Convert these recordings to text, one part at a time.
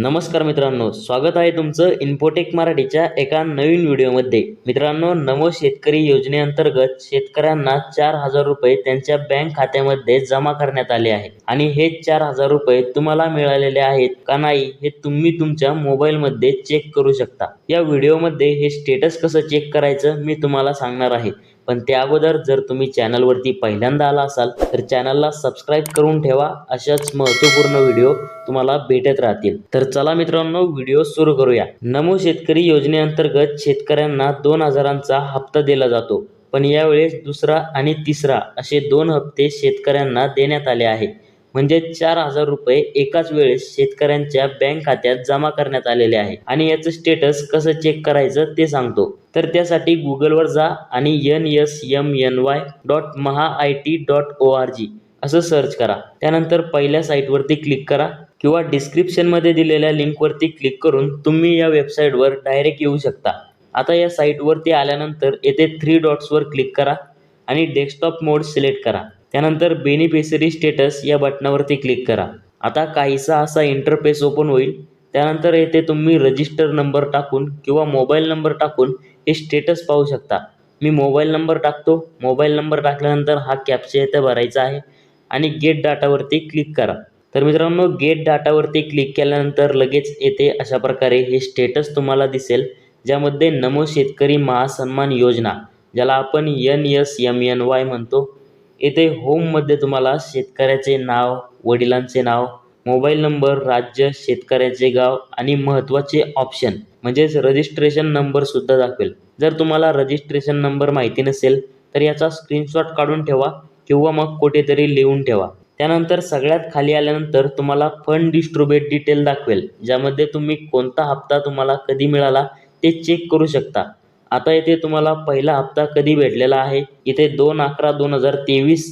नमस्कार मित्रांनो स्वागत आहे तुमचं इन्फोटेक मराठीच्या एका नवीन व्हिडिओमध्ये. मित्रांनो नमो शेतकरी योजनेअंतर्गत शेतकऱ्यांना चार हजार रुपये त्यांच्या बँक खात्यामध्ये जमा करण्यात आले आहे. आणि हे चार हजार रुपये तुम्हाला मिळालेले आहेत का नाही हे तुम्ही तुमच्या मोबाईलमध्ये चेक करू शकता. या व्हिडिओमध्ये हे स्टेटस कसं चेक करायचं मी तुम्हाला सांगणार आहे. पण त्या अगोदर जर तुम्ही चॅनलवरती पहिल्यांदा आला असाल तर चॅनलला सबस्क्राईब करून ठेवा. अशाच महत्त्वपूर्ण व्हिडिओ तुम्हाला भेटत राहतील. तर चला मित्रांनो व्हिडिओ सुरू करूया. नमो शेतकरी योजनेअंतर्गत शेतकऱ्यांना दोन हजारांचा हप्ता दिला जातो. पण यावेळेस दुसरा आणि तिसरा असे दोन हप्ते शेतकऱ्यांना देण्यात आले आहे. म्हणजे चार हजार रुपये एकाच वेळेस शेतकऱ्यांच्या बँक खात्यात जमा करण्यात आलेले आहे. आणि याचं स्टेटस कसं चेक करायचं ते सांगतो. तर त्यासाठी गुगलवर जा आणि N S M N Y dot Maha I T dot O R G असं सर्च करा. त्यानंतर पहिल्या साईटवरती क्लिक करा. किंवा डिस्क्रिप्शनमध्ये दिलेल्या लिंकवरती क्लिक करून तुम्ही या वेबसाईटवर डायरेक्ट येऊ शकता. आता या साईटवरती आल्यानंतर येथे थ्री डॉट्सवर क्लिक करा आणि डेस्कटॉप मोड सिलेक्ट करा. त्यानंतर बेनिफिशरी स्टेटस या बटनावरती क्लिक करा. आता काहीसा असा इंटरफेस ओपन होईल. त्यानंतर येथे तुम्ही रजिस्टर नंबर टाकून किंवा मोबाईल नंबर टाकून हे स्टेटस पाहू शकता. मी मोबाईल नंबर टाकतो. मोबाईल नंबर टाकल्यानंतर हा कॅप्चा इथे भरायचा आहे आणि गेट डाटावरती क्लिक करा. तर मित्रांनो गेट डाटावरती क्लिक केल्यानंतर लगेच येते अशा प्रकारे हे स्टेटस तुम्हाला दिसेल ज्यामध्ये नमो शेतकरी महासन्मान योजना ज्याला आपण N S M N Y म्हणतो. येथे होममध्ये तुम्हाला शेतकऱ्याचे नाव वडिलांचे नाव मोबाईल नंबर राज्य शेतकऱ्याचे गाव आणि महत्त्वाचे ऑप्शन म्हणजेच रजिस्ट्रेशन नंबरसुद्धा दाखवेल. जर तुम्हाला रजिस्ट्रेशन नंबर माहिती नसेल तर याचा स्क्रीनशॉट काढून ठेवा किंवा मग कुठेतरी लिहून ठेवा. त्यानंतर सगळ्यात खाली आल्यानंतर तुम्हाला फंड डिस्ट्रीब्युट डिटेल दाखवेल ज्यामध्ये तुम्ही कोणता हप्ता तुम्हाला कधी मिळाला ते चेक करू शकता. आता इथे तुम्हाला पहिला हप्ता कधी भेटलेला आहे इथे दोन अकरा दोन हजार तेवीस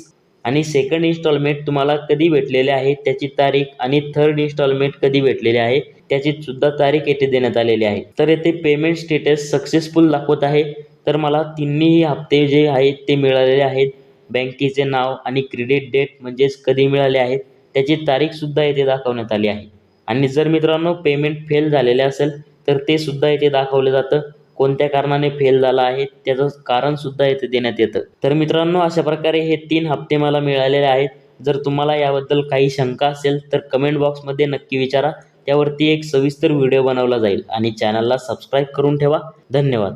आणि सेकंड इन्स्टॉलमेंट तुम्हाला कधी भेटलेले आहे त्याची तारीख आणि थर्ड इन्स्टॉलमेंट कधी भेटलेले आहे त्याची सुद्धा तारीख येथे देण्यात आलेली आहे. तर येथे पेमेंट स्टेटस सक्सेसफुल दाखवत आहे. तर मला तिन्हीही हप्ते जे आहेत ते मिळालेले आहेत. बँकेचे नाव आणि क्रेडिट डेट म्हणजेच कधी मिळाले आहेत त्याची तारीखसुद्धा येथे दाखवण्यात आली आहे. आणि जर मित्रांनो पेमेंट फेल झालेले असेल तर ते सुद्धा येथे दाखवलं जातं. कोणत्या कारणाने फेल झाला आहे त्याचं कारणसुद्धा येथे देण्यात येतं. तर मित्रांनो अशा प्रकारे हे तीन हप्ते मला मिळालेले आहेत. जर तुम्हाला याबद्दल काही शंका असेल तर कमेंट बॉक्समध्ये नक्की विचारा. त्यावरती एक सविस्तर व्हिडिओ बनवला जाईल. आणि चॅनलला सबस्क्राईब करून ठेवा. धन्यवाद.